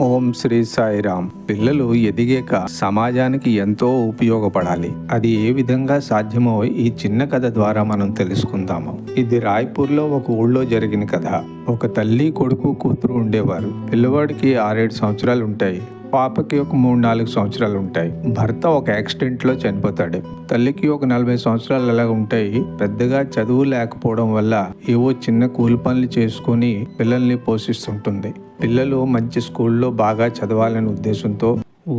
ఓం శ్రీ సాయిరామ్ పిల్లలు ఎదిగాక సమాజానికి ఎంతో ఉపయోగపడాలి. అది ఏ విధంగా సాధ్యమో ఈ చిన్న కథ ద్వారా మనం తెలుసుకుందాము. ఇది రాయ్పూర్లో ఒక ఊళ్ళో జరిగిన కథ. ఒక తల్లి కొడుకు కూతురు ఉండేవారు. పిల్లవాడికి ఆరేడు సంవత్సరాలు ఉంటాయి. పాపకి ఒక మూడు నాలుగు సంవత్సరాలు ఉంటాయి. భర్త ఒక యాక్సిడెంట్లో చనిపోతాడు. తల్లికి ఒక నలభై సంవత్సరాలు అలా ఉంటాయి. పెద్దగా చదువు లేకపోవడం వల్ల ఏవో చిన్న కూలి పనులు చేసుకొని పిల్లల్ని పోషిస్తుంటుంది. పిల్లలు మంచి స్కూల్లో బాగా చదవాలనే ఉద్దేశంతో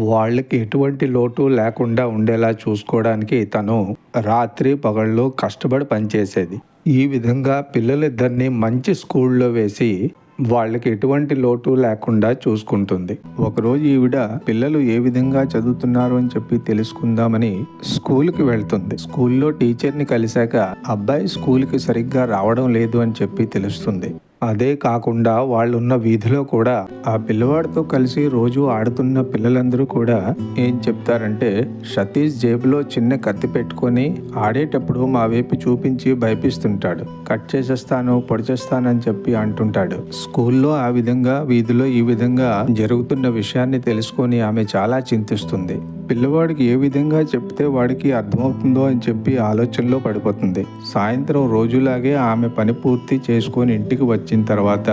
వాళ్ళకి ఎటువంటి లోటు లేకుండా ఉండేలా చూసుకోవడానికి తను రాత్రి పగళ్ళు కష్టపడి పనిచేసేది. ఈ విధంగా పిల్లలిద్దరిని మంచి స్కూల్లో వేసి వాళ్ళకి ఎటువంటి లోటు లేకుండా చూసుకుంటుంది. ఒకరోజు ఈవిడ పిల్లలు ఏ విధంగా చదువుతున్నారు అని చెప్పి తెలుసుకుందామని స్కూల్కి వెళ్తుంది. స్కూల్లో టీచర్ని కలిశాక అబ్బాయి స్కూల్కి సరిగ్గా రావడం లేదు అని చెప్పి తెలుస్తుంది. అదే కాకుండా వాళ్ళున్న వీధిలో కూడా ఆ పిల్లవాడితో కలిసి రోజు ఆడుతున్న పిల్లలందరూ కూడా ఏం చెప్తారంటే సతీష్ జేబులో చిన్న కత్తి పెట్టుకొని ఆడేటప్పుడు మా వైపు చూపించి భయపిస్తుంటాడు. కట్ చేసేస్తాను పొడిచేస్తానని చెప్పి అంటుంటాడు. స్కూల్లో ఆ విధంగా వీధిలో ఈ విధంగా జరుగుతున్న విషయాన్ని తెలుసుకొని ఆమె చాలా చింతిస్తుంది. పిల్లవాడికి ఏ విధంగా చెప్తే వాడికి అర్థమవుతుందో అని చెప్పి ఆలోచనలో పడిపోతుంది. సాయంత్రం రోజులాగే ఆమె పని పూర్తి చేసుకొని ఇంటికి వచ్చిన తర్వాత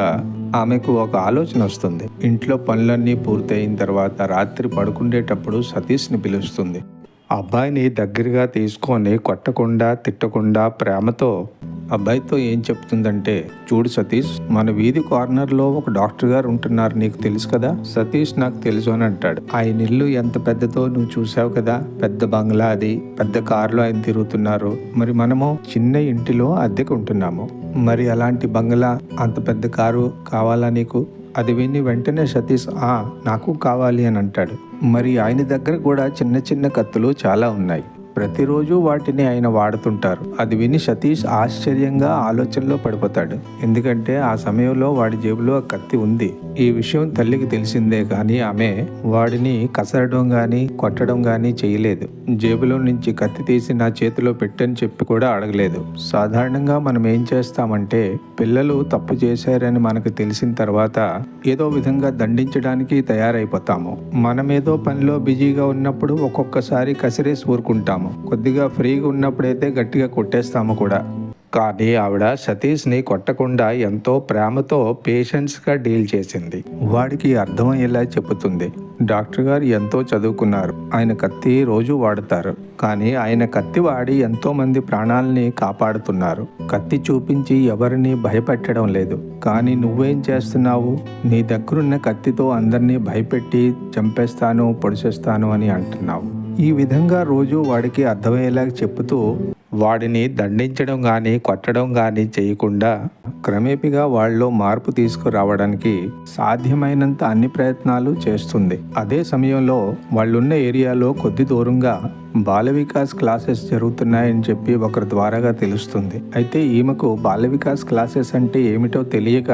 ఆమెకు ఒక ఆలోచన వస్తుంది. ఇంట్లో పనులన్నీ పూర్తయిన తర్వాత రాత్రి పడుకుండేటప్పుడు సతీష్ని పిలుస్తుంది. అబ్బాయిని దగ్గరగా తీసుకొని కొట్టకుండా తిట్టకుండా ప్రేమతో అబ్బాయితో ఏం చెప్తుందంటే చూడు సతీష్ మన వీధి కార్నర్లో ఒక డాక్టర్ గారు ఉంటున్నారు నీకు తెలుసు కదా? సతీష్ నాకు తెలుసు అని అంటాడు. ఆయన ఇల్లు ఎంత పెద్దదో నువ్వు చూసావు కదా? పెద్ద బంగ్లా అది పెద్ద కారులో ఆయన తిరుగుతున్నారు. మరి మనము చిన్న ఇంటిలో అద్దెకు ఉంటున్నాము. మరి అలాంటి బంగ్లా అంత పెద్ద కారు కావాలా నీకు? అది విని వెంటనే సతీష్ ఆ నాకు కావాలి అని అంటాడు. మరి ఆయన దగ్గర కూడా చిన్న చిన్న కత్తులు చాలా ఉన్నాయి. ప్రతిరోజు వాటిని ఆయన వాడుతుంటారు. అది విని సతీష్ ఆశ్చర్యంగా ఆలోచనలో పడిపోతాడు. ఎందుకంటే ఆ సమయంలో వాడి జేబులో కత్తి ఉంది. ఈ విషయం తల్లికి తెలిసిందే కానీ ఆమె వాడిని కసరడం గాని కొట్టడం గాని చేయలేదు. జేబులో నుంచి కత్తి తీసి నా చేతిలో పెట్టని చెప్పి కూడా అడగలేదు. సాధారణంగా మనం ఏం చేస్తామంటే పిల్లలు తప్పు చేశారని మనకు తెలిసిన తర్వాత ఏదో విధంగా దండించడానికి తయారైపోతాము. మనమేదో పనిలో బిజీగా ఉన్నప్పుడు ఒక్కొక్కసారి కసిరేసి ఊరుకుంటాము. కొద్దిగా ఫ్రీగా ఉన్నప్పుడైతే గట్టిగా కొట్టేస్తాము కూడా. కానీ ఆవిడ సతీష్ని కొట్టకుండా ఎంతో ప్రేమతో పేషెంట్స్గా డీల్ చేసింది. వాడికి అర్థమయ్యేలా చెబుతుంది. డాక్టర్ గారు ఎంతో చదువుకున్నారు. ఆయన కత్తి రోజు వాడతారు. కానీ ఆయన కత్తి వాడి ఎంతో మంది ప్రాణాలని కాపాడుతున్నారు. కత్తి చూపించి ఎవరిని భయపెట్టడం లేదు. కానీ నువ్వేం చేస్తున్నావు? నీ దగ్గరున్న కత్తితో అందరినీ భయపెట్టి చంపేస్తాను పొడిచేస్తాను అని అంటున్నావు. ఈ విధంగా రోజు వాడికి అర్థమయ్యేలాగా చెప్తూ వాడిని దండించడం కానీ కొట్టడం కానీ చేయకుండా క్రమేపిగా వాళ్ళలో మార్పు తీసుకురావడానికి సాధ్యమైనంత అన్ని ప్రయత్నాలు చేస్తుంది. అదే సమయంలో వాళ్ళున్న ఏరియాలో కొద్ది దూరంగా బాల వికాస్ క్లాసెస్ జరుగుతున్నాయని చెప్పి ఒకరి ద్వారాగా తెలుస్తుంది. అయితే ఈమెకు బాల వికాస్ క్లాసెస్ అంటే ఏమిటో తెలియక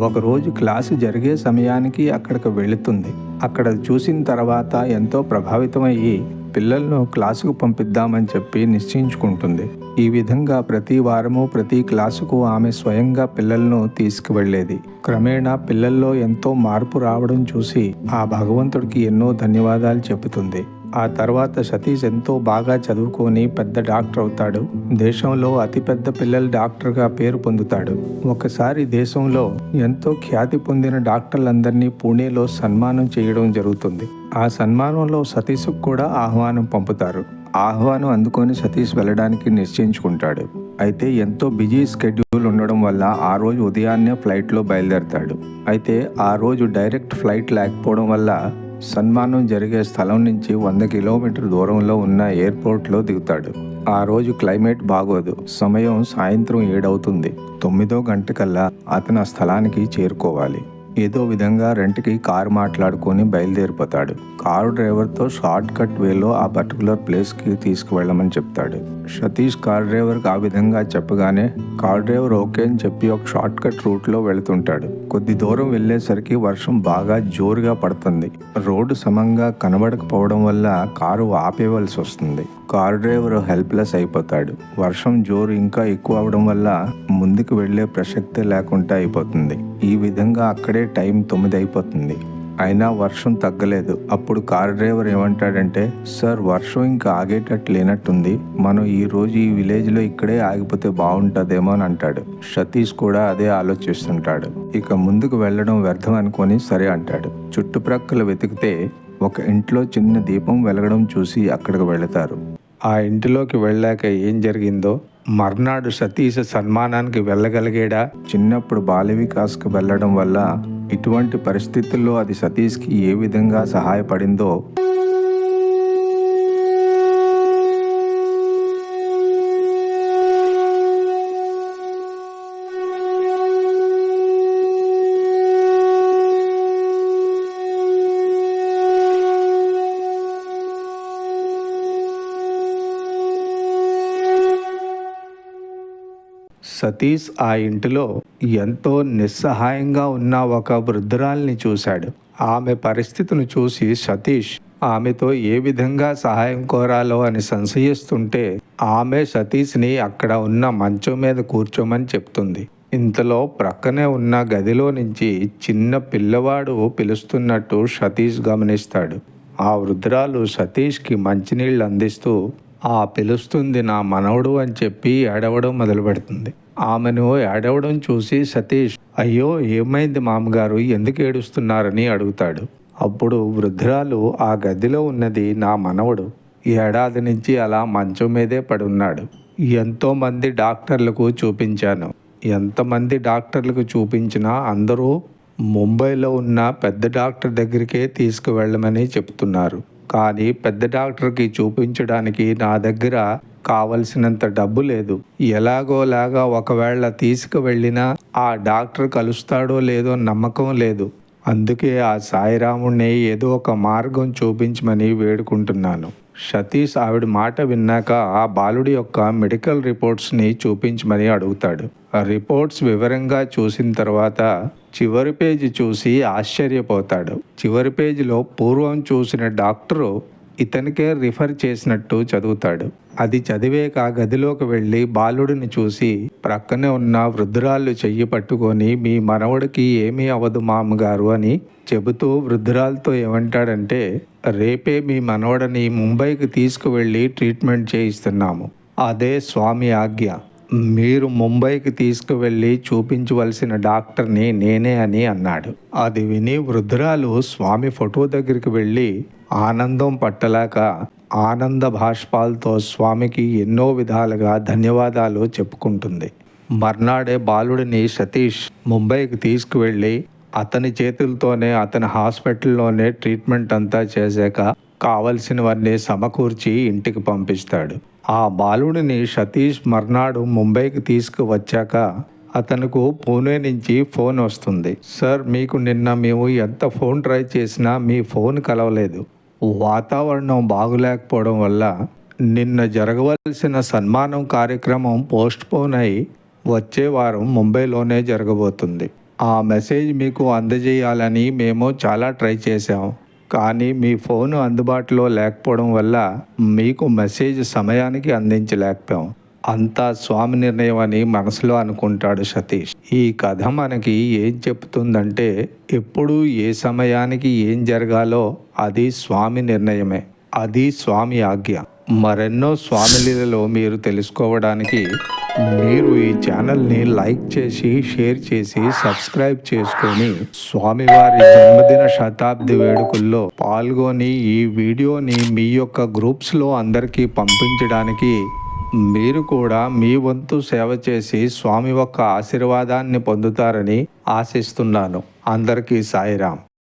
ఒకరోజు క్లాసు జరిగే సమయానికి అక్కడికి వెళుతుంది. అక్కడ చూసిన తర్వాత ఎంతో ప్రభావితమయ్యి పిల్లలను క్లాసుకు పంపిద్దామని చెప్పి నిశ్చయించుకుంటుంది. ఈ విధంగా ప్రతి వారము ప్రతి క్లాసుకు ఆమె స్వయంగా పిల్లలను తీసుకువెళ్ళేది. క్రమేణా పిల్లల్లో ఎంతో మార్పు రావడం చూసి ఆ భగవంతుడికి ఎన్నో ధన్యవాదాలు చెబుతుంది. ఆ తర్వాత సతీష్ ఎంతో బాగా చదువుకొని పెద్ద డాక్టర్ అవుతాడు. దేశంలో అతిపెద్ద పిల్లల డాక్టర్గా పేరు పొందుతాడు. ఒకసారి దేశంలో ఎంతో ఖ్యాతి పొందిన డాక్టర్లందరినీ పూణేలో సన్మానం చేయడం జరుగుతుంది. ఆ సన్మానంలో సతీష్కు కూడా ఆహ్వానం పంపుతారు. ఆహ్వానం అందుకొని సతీష్ వెళ్ళడానికి నిశ్చయించుకుంటాడు. అయితే ఎంతో బిజీ స్కెడ్యూల్ ఉండడం వల్ల ఆ రోజు ఉదయాన్నే ఫ్లైట్లో బయలుదేరతాడు. అయితే ఆ రోజు డైరెక్ట్ ఫ్లైట్ లేకపోవడం వల్ల సన్మానం జరిగే స్థలం నుంచి వంద కిలోమీటర్ దూరంలో ఉన్న ఎయిర్పోర్ట్లో దిగుతాడు. ఆ రోజు క్లైమేట్ బాగోదు. సమయం సాయంత్రం ఏడవుతుంది. తొమ్మిదో గంటకల్లా అతను ఆ స్థలానికి చేరుకోవాలి. ఏదో విధంగా రెంట్కి కారు మాట్లాడుకొని బయలుదేరిపోతాడు. కారు డ్రైవర్తో షార్ట్ కట్ వేలో ఆ పర్టికులర్ ప్లేస్కి తీసుకువెళ్ళమని చెప్తాడు. సతీష్ కార్ డ్రైవర్కి ఆ విధంగా చెప్పగానే కార్ డ్రైవర్ ఓకే అని చెప్పి ఒక షార్ట్ కట్ రూట్లో వెళుతుంటాడు. కొద్ది దూరం వెళ్ళేసరికి వర్షం బాగా జోరుగా పడుతుంది. రోడ్డు సమంగా కనబడకపోవడం వల్ల కారు ఆపేయవలసి వస్తుంది. కార్ డ్రైవర్ హెల్ప్లెస్ అయిపోతాడు. వర్షం జోరు ఇంకా ఎక్కువ అవడం వల్ల ముందుకు వెళ్ళే ప్రసక్తే లేకుండా అయిపోతుంది. ఈ విధంగా అక్కడే టైం తొమ్మిది అయిపోతుంది అయినా వర్షం తగ్గలేదు. అప్పుడు కార్ డ్రైవర్ ఏమంటాడంటే సార్ వర్షం ఇంకా ఆగేటట్టు లేనట్టుంది. మనం ఈ రోజు ఈ విలేజ్లో ఇక్కడే ఆగిపోతే బాగుంటుందేమో అని అంటాడు. సతీష్ కూడా అదే ఆలోచిస్తుంటాడు. ఇక ముందుకు వెళ్ళడం వ్యర్థం అనుకొని సరే అంటాడు. చుట్టుప్రక్కల వెతికితే ఒక ఇంట్లో చిన్న దీపం వెలగడం చూసి అక్కడికి వెళతారు. ఆ ఇంటిలోకి వెళ్ళాక ఏం జరిగిందో మర్నాడు సతీష్ సన్మానానికి వెళ్ళగలిగాడా? చిన్నప్పుడు బాల వికాస్కి వెళ్ళడం వల్ల ఇటువంటి పరిస్థితుల్లో అది సతీష్కి ఏ విధంగా సహాయపడిందో సతీష్ ఆ ఇంటిలో ఎంతో నిస్సహాయంగా ఉన్న ఒక వృద్ధురాల్ని చూశాడు. ఆమె పరిస్థితిని చూసి సతీష్ ఆమెతో ఏ విధంగా సహాయం కోరాలో అని సంశయిస్తుంటే ఆమె సతీష్ని అక్కడ ఉన్న మంచం మీద కూర్చోమని చెప్తుంది. ఇంతలో ప్రక్కనే ఉన్న గదిలో నుంచి చిన్న పిల్లవాడు పిలుస్తున్నట్టు సతీష్ గమనిస్తాడు. ఆ వృద్ధురాలు సతీష్కి మంచినీళ్ళు అందిస్తూ ఆ పిలుస్తుంది నా మనవడు అని చెప్పి ఏడవడం మొదలు పెడుతుంది ఆమెను ఏడవడం చూసి సతీష్ అయ్యో ఏమైంది మామగారు? ఎందుకు ఏడుస్తున్నారని అడుగుతాడు. అప్పుడు వృద్ధురాలు ఆ గదిలో ఉన్నది నా మనవడు. ఏడాది నుంచి అలా మంచం మీదే పడున్నాడు ఎంతోమంది డాక్టర్లకు చూపించాను. ఎంతమంది డాక్టర్లకు చూపించినా అందరూ ముంబైలో ఉన్న పెద్ద డాక్టర్ దగ్గరికే తీసుకువెళ్ళమని చెప్తున్నారు. కానీ పెద్ద డాక్టర్కి చూపించడానికి నా దగ్గర కావలసినంత డబ్బు లేదు. ఎలాగోలాగా ఒకవేళ తీసుకువెళ్ళినా ఆ డాక్టర్ కలుస్తాడో లేదో నమ్మకం లేదు. అందుకే ఆ సాయిరాముణ్ణి ఏదో ఒక మార్గం చూపించమని వేడుకుంటున్నాను. సతీష్ ఆవిడ మాట విన్నాక ఆ బాలుడి యొక్క మెడికల్ రిపోర్ట్స్ని చూపించమని అడుగుతాడు. ఆ రిపోర్ట్స్ వివరంగా చూసిన తర్వాత చివరి పేజీ చూసి ఆశ్చర్యపోతాడు. చివరి పేజీలో పూర్వం చూసిన డాక్టరు ఇతనికే రిఫర్ చేసినట్టు చదువుతాడు. అది చదివేక గదిలోకి వెళ్ళి బాలుడిని చూసి ప్రక్కనే ఉన్న వృద్ధురాళ్ళు చెయ్యి పట్టుకొని మీ మనవడికి ఏమీ అవదు మామగారు అని చెబుతూ వృద్ధురాలతో ఏమంటాడంటే రేపే మీ మనవడని ముంబైకి తీసుకువెళ్ళి ట్రీట్మెంట్ చేయిస్తున్నాము. అదే స్వామి ఆజ్ఞ. మీరు ముంబైకి తీసుకువెళ్ళి చూపించవలసిన డాక్టర్ని నేనే అని అన్నాడు. అది విని వృద్ధురాలు స్వామి ఫోటో దగ్గరికి వెళ్ళి ఆనందం పట్టలేక ఆనంద భాష్పాలతో స్వామికి ఎన్నో విధాలుగా ధన్యవాదాలు చెప్పుకుంటుంది. మర్నాడే బాలుడిని సతీష్ ముంబైకి తీసుకువెళ్ళి అతని చేతులతోనే అతని హాస్పిటల్లోనే ట్రీట్మెంట్ అంతా చేశాక కావలసినవన్నీ సమకూర్చి ఇంటికి పంపిస్తాడు. ఆ బాలుడిని సతీష్ మర్నాడు ముంబైకి తీసుకువచ్చాక అతనుకు పూణే నుంచి ఫోన్ వస్తుంది. సార్ మీకు నిన్న మేము ఎంత ఫోన్ ట్రై చేసినా మీ ఫోన్ కలవలేదు. వాతావరణం బాగులేకపోవడం వల్ల నిన్న జరగవలసిన సన్మానం కార్యక్రమం పోస్ట్ పోన్ అయి వచ్చే వారం ముంబైలోనే జరగబోతుంది. ఆ మెసేజ్ మీకు అందజేయాలని మేము చాలా ట్రై చేశాం. కానీ మీ ఫోన్ అందుబాటులో లేకపోవడం వల్ల మీకు మెసేజ్ సమయానికి అందించలేకపోయాం. అంతా స్వామి నిర్ణయం అని మనసులో అనుకుంటాడు సతీష్. ఈ కథ మనకి ఏం చెప్తుందంటే ఎప్పుడు ఏ సమయానికి ఏం జరగాలో అది స్వామి నిర్ణయమే. అది స్వామి ఆజ్ఞ. మరెన్నో స్వామి లీలలో మీరు తెలుసుకోవడానికి మీరు ఈ ఛానల్ని లైక్ చేసి షేర్ చేసి సబ్స్క్రైబ్ చేసుకొని స్వామివారి జన్మదిన శతాబ్ది వేడుకల్లో పాల్గొని ఈ వీడియోని మీ యొక్క గ్రూప్స్లో అందరికీ పంపించడానికి మీరు కూడా మీ వంతు సేవ చేసి స్వామి యొక్క ఆశీర్వాదాన్ని పొందుతారని ఆశిస్తున్నాను. అందరికీ సాయిరాం.